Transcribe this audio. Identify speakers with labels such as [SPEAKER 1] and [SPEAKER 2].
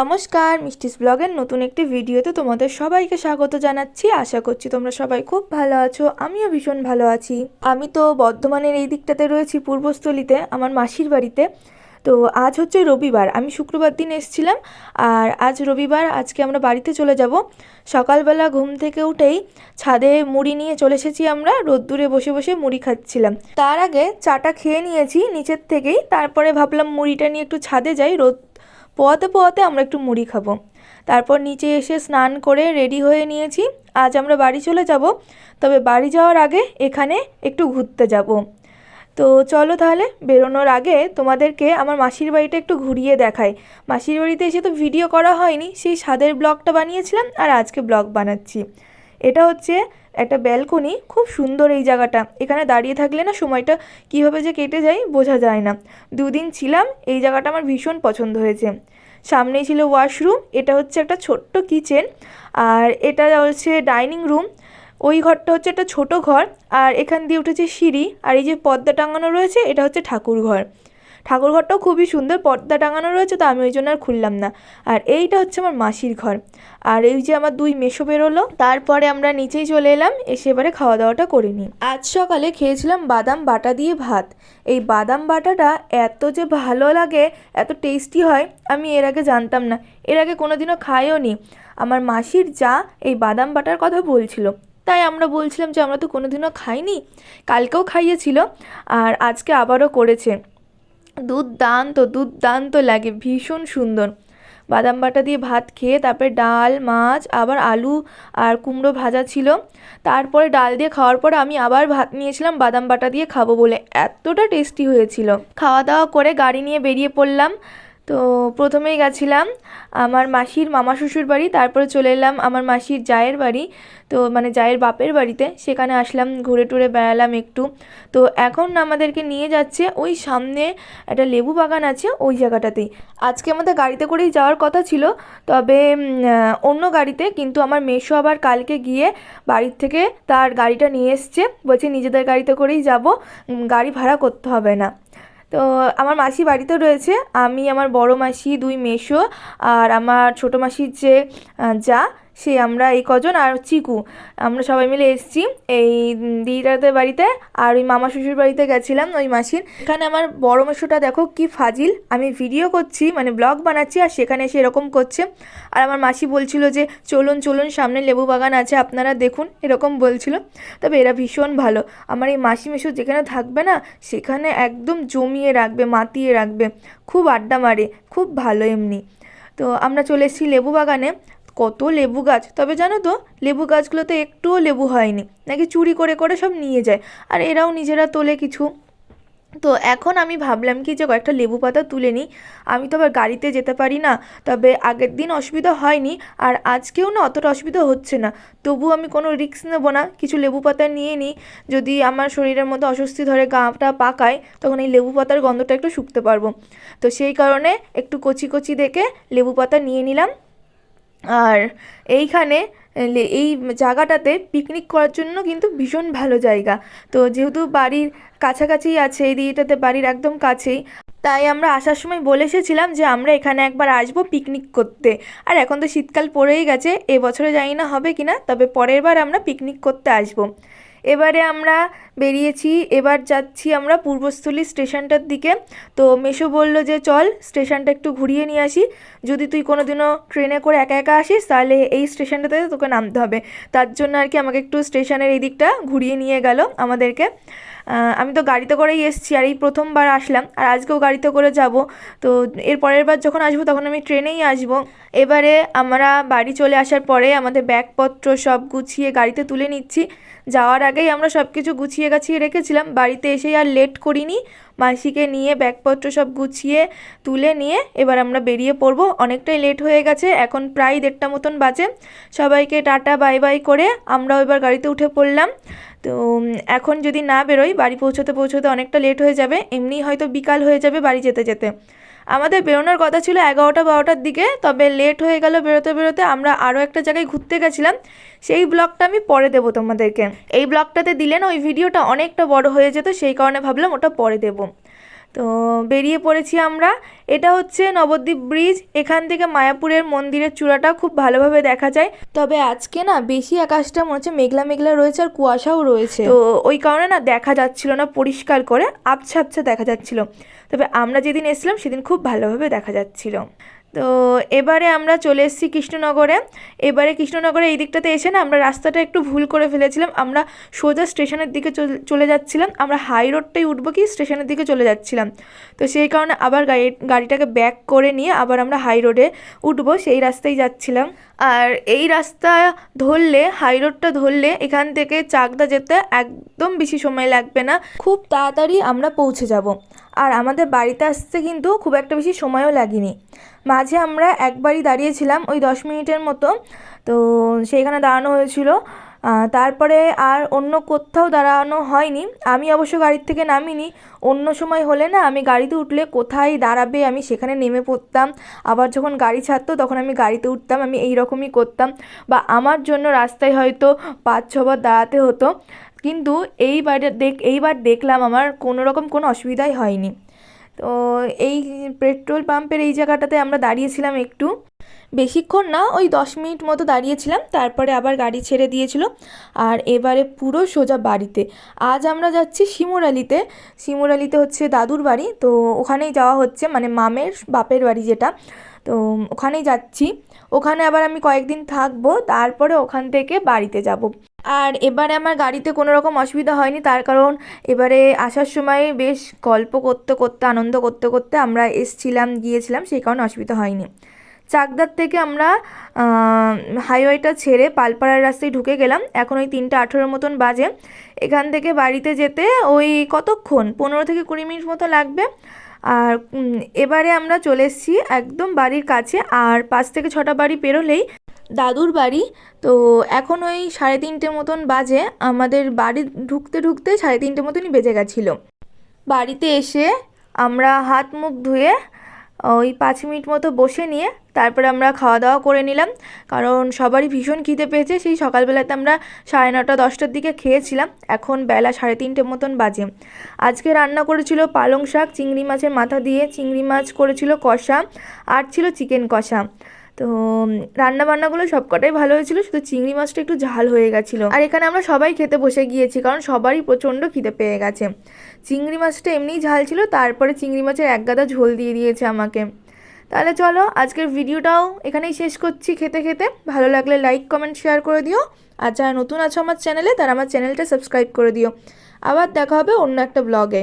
[SPEAKER 1] নমস্কার, মিষ্টিস ব্লগের নতুন একটি ভিডিওতে তোমাদের সবাইকে স্বাগত জানাচ্ছি। আশা করছি তোমরা সবাই খুব ভালো আছো, আমিও ভীষণ ভালো আছি। আমি তো বর্ধমানের এই দিকটাতে রয়েছি পূর্বস্থলীতে, আমার মাসির বাড়িতে। তো আজ হচ্ছে রবিবার, আমি শুক্রবার দিন এসেছিলাম আর আজ রবিবার আজকে আমরা বাড়িতে চলে যাব। সকালবেলা ঘুম থেকে উঠেই ছাদে মুড়ি নিয়ে চলে এসেছি আমরা, রোদ্দুরে বসে বসে মুড়ি খাচ্ছিলাম। তার আগে চাটা খেয়ে নিয়েছি নিচের থেকেই, তারপরে ভাবলাম মুড়িটা নিয়ে একটু ছাদে যাই, রোদ পোয়াতে পোয়াতে আমরা একটু মুড়ি খাব। তারপর নিচে এসে স্নান করে রেডি হয়ে নিয়েছি। আজ আমরা বাড়ি চলে যাব, তবে বাড়ি যাওয়ার আগে এখানে একটু ঘুরতে যাব। তো চলো তাহলে, বেরোনোর আগে তোমাদেরকে আমার মাসির বাড়িটা একটু ঘুরিয়ে দেখাই। মাসির বাড়িতে এসে তো ভিডিও করা হয়নি, সেই স্বাদের ব্লগটা বানিয়েছিলাম আর আজকে ব্লগ বানাচ্ছি। এটা হচ্ছে একটা ব্যালকনি খুব সুন্দর এই জায়গাটা। এখানে দাঁড়িয়ে থাকলে না সময়টা কীভাবে যে কেটে যায় বোঝা যায় না। দুদিন ছিলাম, এই জায়গাটা আমার ভীষণ পছন্দ হয়েছে। সামনেই ছিল ওয়াশরুম এটা হচ্ছে একটা ছোট্ট কিচেন আর এটা হচ্ছে ডাইনিং রুম ওই ঘরটা হচ্ছে একটা ছোট ঘর, আর এখান দিয়ে উঠেছে সিঁড়ি, আর এই যে পর্দা টাঙানো রয়েছে, এটা হচ্ছে ঠাকুর ঘর ঠাকুর ঘরটাও খুবই সুন্দর, পর্দা টাঙানো রয়েছে তো আমি ওই জন্য আর খুললাম না। আর এইটা হচ্ছে আমার মাসির ঘর। আর এই যে আমার দুই মেশো বেরোলো, তারপরে আমরা নিচেই চলে এলাম, এসে এবারে খাওয়া দাওয়াটা করে নিই। আজ সকালে খেয়েছিলাম বাদাম বাটা দিয়ে ভাত। এই বাদাম বাটাটা এত যে ভালো লাগে, এত টেস্টি হয়, আমি এর আগে জানতাম না। এর আগে কোনোদিনও খাইও নি। আমার মাসির যা এই বাদাম বাটার কথা বলছিল, তাই আমরা বলছিলাম যে আমরা তো কোনোদিনও খাইনি, কালকেও খাইয়েছিল, আর আজকে আবারও করেছে। দুর্দান্ত দুর্দান্ত লাগে, ভীষণ সুন্দর। বাদাম বাটা দিয়ে ভাত খেয়ে তারপরে ডাল, মাছ, আবার আলু আর কুমড়ো ভাজা ছিল। তারপরে ডাল দিয়ে খাওয়ার পর আমি আবার ভাত নিয়েছিলাম, বাদাম বাটা দিয়ে খাব বলে। এতটা টেস্টি হয়েছিল। খাওয়া দাওয়া করে গাড়ি নিয়ে বেরিয়ে পড়লাম। তো প্রথমেই গেছিলাম আমার মাসির মামা শ্বশুর বাড়ি, তারপরে চলে এলাম আমার মাসির জায়ের বাড়ি। তো মানে জায়ের বাপের বাড়িতে, সেখানে আসলাম, ঘুরে টুরে বেড়ালাম একটু। তো এখন আমাদেরকে নিয়ে যাচ্ছে ওই সামনে একটা লেবু বাগান আছে ওই জায়গাটাতেই। আজকে আমাদের গাড়িতে করেই যাওয়ার কথা ছিল, তবে অন্য গাড়িতে, কিন্তু আমার মেশো আবার কালকে গিয়ে বাড়ির থেকে তার গাড়িটা নিয়ে এসছে। বলছে নিজেদের গাড়িতে করেই যাব গাড়ি ভাড়া করতে হবে না। তো আমার মাসি বাড়িতেও রয়েছে। আমি, আমার বড় মাসি, দুই মেসো, আর আমার ছোটো মাসির যে যা সে আমরা এই কজন আর চিকু। আমরা সবাই মিলে এসেছি এই দিদাদের বাড়িতে আর ওই মামা শ্বশুর বাড়িতে গেছিলাম ওই মাসির। এখানে আমার বড় মেশোটা দেখো কি ফাজিল। আমি ভিডিও করছি মানে ব্লগ বানাচ্ছি আর সেখানে এসে এরকম করছে। আর আমার মাসি বলছিল যে, চলুন চলুন, সামনে লেবু বাগান আছে, আপনারা দেখুন। এরকম বলছিল। তবে এরা ভীষণ ভালো। আমার এই মাসি মেশো যেখানে থাকবে না, সেখানে একদম জমিয়ে রাখবে, মাতিয়ে রাখবে। খুব আড্ডা মারে, খুব ভালো এমনি। তো আমরা চলে এসেছি লেবু বাগানে। কত লেবু গাছ। তবে জানো তো, লেবু গাছগুলোতে একটুও লেবু হয়নি। নাকি চুরি করে করে সব নিয়ে যায়। আর এরাও নিজেরা তোলে কিছু। তো এখন আমি ভাবলাম কি যে কয়েকটা লেবু পাতা তুলে নিই। আমি তো আবার গাড়িতে যেতে পারি না। তবে আগের দিন অসুবিধা হয়নি। আর আজকেও না অতটা অসুবিধা হচ্ছে না। তবু আমি কোনো রিস্ক নেব না। কিছু লেবু পাতা নিয়ে নিই। যদি আমার শরীরের মধ্যে অস্বস্তি ধরে গাটা পাকায়, তখন এই লেবু পাতার গন্ধটা একটু শুকতে পারব। তো সেই কারণে একটু কচি কচি দেখে লেবু পাতা নিয়ে নিলাম। আর এইখানে এই জায়গাটাতে পিকনিক করার জন্য কিন্তু ভীষণ ভালো জায়গা। তো যেহেতু বাড়ির কাছাকাছিই আছে, এই দিকটাতে বাড়ির একদম কাছেই, তাই আমরা আসার সময় বলে এসেছিলাম যে আমরা এখানে একবার আসব পিকনিক করতে। আর এখন তো শীতকাল পড়েই গেছে, এবছরে জানি না হবে কি না তবে পরের বার আমরা পিকনিক করতে আসব। এবারে আমরা বেরিয়েছি, এবার যাচ্ছি আমরা পূর্বস্থলী স্টেশনটার দিকে। তো মেশো বলল যে, চল, স্টেশনটা একটু ঘুরিয়ে নিয়ে আসি। যদি তুই কোনো দিনও ট্রেনে করে একা একা আসিস, তাহলে এই স্টেশনটাতে তোকে নামতে হবে। তার জন্য আর কি আমাকে একটু স্টেশনের এই দিকটা ঘুরিয়ে নিয়ে গেল আমাদেরকে। আমি তো গাড়িতে করেই এসেছি আর এই প্রথমবার আসলাম। আর আজকেও গাড়িতে করে যাব। তো এর পরের বার যখন আসব তখন আমি ট্রেনেই আসব। এবারে আমরা বাড়ি চলে আসার পরে আমাদের ব্যাগপত্র সব গুছিয়ে গাড়িতে তুলে নিচ্ছি। যাওয়ার আগেই আমরা সব কিছু গুছিয়ে গাছিয়ে রেখেছিলাম। বাড়িতে এসেই আর লেট করিনি। মাসিকে নিয়ে ব্যাগপত্র সব গুছিয়ে তুলে নিয়ে এবার আমরা বেরিয়ে পড়ব। অনেকটাই লেট হয়ে গেছে, এখন প্রায় দেড়টা মতন বাজে। সবাইকে টাটা বাই বাই করে আমরাও এবার গাড়িতে উঠে পড়লাম। তো এখন যদি না বেরোই, বাড়ি পৌঁছতে পৌঁছতে অনেকটা লেট হয়ে যাবে এমনি হয়তো বিকাল হয়ে যাবে বাড়ি যেতে যেতে। আমাদের বেরোনোর কথা ছিল এগারোটা বারোটার দিকে, তবে লেট হয়ে গেল বেরোতে বেরোতে আমরা আরও একটা জায়গায় ঘুরতে গেছিলাম। সেই ব্লগটা আমি পরে দেবো তোমাদেরকে। এই ব্লগটাতে দিলে না, ওই ভিডিওটা অনেকটা বড় হয়ে যেত, সেই কারণে ভাবলাম ওটা পরে দেবো। তো বেরিয়ে পড়েছি আমরা। এটা হচ্ছে নবদ্বীপ ব্রিজ। এখান থেকে মায়াপুরের মন্দিরের চূড়াটা খুব ভালোভাবে দেখা যায়। তবে আজকে না, বেশি আকাশটা মনে হচ্ছে মেঘলা মেঘলা রয়েছে আর কুয়াশাও রয়েছে। তো ওই কারণে না, দেখা যাচ্ছিল না পরিষ্কার করে, আবছা আবছা দেখা যাচ্ছিল। তবে আমরা যেদিন এসেছিলাম সেদিন খুব ভালোভাবে দেখা যাচ্ছিল। তো এবারে আমরা চলে এসেছি কৃষ্ণনগরে। এবারে কৃষ্ণনগরে এই দিকটাতে এসে না আমরা রাস্তাটা একটু ভুল করে ফেলেছিলাম। আমরা সোজা স্টেশনের দিকে চলে যাচ্ছিলাম। আমরা হাই রোডটাই উঠবো কি স্টেশনের দিকে চলে যাচ্ছিলাম। তো সেই কারণে আবার গাড়ি, গাড়িটাকে ব্যাক করে নিয়ে আবার আমরা হাই রোডে উঠবো, সেই রাস্তায় যাচ্ছিলাম। আর এই রাস্তা ধরলে, হাই রোডটা ধরলে এখান থেকে চাকদা যেতে একদম বেশি সময় লাগবে না। খুব তাড়াতাড়ি আমরা পৌঁছে যাব। আর আমাদের বাড়িতে আসতে কিন্তু খুব একটা বেশি সময়ও লাগেনি। মাঝে আমরা একবারই দাঁড়িয়েছিলাম ওই দশ মিনিটের মতো। তো সেইখানে দাঁড়ানো হয়েছিল। তারপরে আর অন্য কোথাও দাঁড়ানো হয়নি। আমি অবশ্য গাড়ির থেকে নামিনি। অন্য সময় হলে না আমি গাড়িতে উঠলে কোথায় দাঁড়াবে আমি সেখানে নেমে পড়তাম। আবার যখন গাড়ি ছাড়তো তখন আমি গাড়িতে উঠতাম, আমি এই রকমই করতাম। বা আমার জন্য রাস্তায় হয়তো পাঁচ ছবার দাঁড়াতে হতো। কিন্তু এইবার দেখ, এইবার দেখলাম আমার কোনো রকম কোনো অসুবিধাই হয়নি। তো এই পেট্রোল পাম্পের এই জায়গাটাতে আমরা দাঁড়িয়েছিলাম একটু। বেশিক্ষণ না, ওই দশ মিনিট মতো দাঁড়িয়েছিলাম, তারপরে আবার গাড়ি ছেড়ে দিয়েছিল। আর এবারে পুরো সোজা বাড়িতে। আজ আমরা যাচ্ছি শিমুরালিতে। শিমুরালিতে হচ্ছে দাদুর বাড়ি, তো ওখানেই যাওয়া হচ্ছে মানে মামের বাপের বাড়ি যেটা। তো ওখানেই যাচ্ছি। ওখানে আবার আমি কয়েকদিন থাকব, তারপরে ওখান থেকে বাড়িতে যাব। আর এবারে আমার গাড়িতে কোনো রকম অসুবিধা হয়নি, তার কারণ এবারে আসার সময় বেশ গল্প করতে করতে, আনন্দ করতে করতে আমরা এসছিলাম, গিয়েছিলাম, সেই কারণে অসুবিধা হয়নি। চাকদার থেকে আমরা হাইওয়েটা ছেড়ে পালপাড়ার রাস্তায় ঢুকে গেলাম। এখন ওই তিনটে আঠেরোর মতন বাজে। এখান থেকে বাড়িতে যেতে ওই কতক্ষণ? পনেরো থেকে কুড়ি মিনিট মতো লাগবে। আর এবারে আমরা চলে এসেছি একদম বাড়ির কাছে। আর পাঁচ থেকে ছটা বাড়ি পেরোলেই দাদুর বাড়ি। তো এখন ওই সাড়ে তিনটে মতন বাজে। আমাদের বাড়ি ঢুকতে ঢুকতে সাড়ে তিনটে মতনই বেজে গেছিল। বাড়িতে এসে আমরা হাত মুখ ধুয়ে, ওই পাঁচ মিনিট মতো বসে নিয়ে তারপরে আমরা খাওয়া দাওয়া করে নিলাম। কারণ সবারই ভীষণ খিদে পেয়েছে। সেই সকালবেলাতে আমরা সাড়ে নটা, দশটার দিকে খেয়েছিলাম। এখন বেলা সাড়ে তিনটে মতন বাজে। আজকে রান্না করেছিল পালং শাক, চিংড়ি মাছের মাথা দিয়ে চিংড়ি মাছ করেছিল কষা, আর ছিল চিকেন কষা। তো রান্না বান্নাগুলো সবকটাই ভালো হয়েছিল, শুধু চিংড়ি মাছটা একটু ঝাল হয়ে গেছিল। আর এখানে আমরা সবাই খেতে বসে গিয়েছি, কারণ সবারই প্রচণ্ড খিদে পেয়ে গেছে। চিংড়ি মাছটা এমনিই ঝাল ছিল, তারপরে চিংড়ি মাছের এক গাদা ঝোল দিয়ে দিয়েছে আমাকে। তাহলে চলো, আজকের ভিডিওটাও এখানেই শেষ করছি খেতে খেতে। ভালো লাগলে লাইক, কমেন্ট, শেয়ার করে দিও। আর যারা নতুন আছো আমার চ্যানেলে, তারা আমার চ্যানেলটা সাবস্ক্রাইব করে দিও। আবার দেখা হবে অন্য একটা ব্লগে।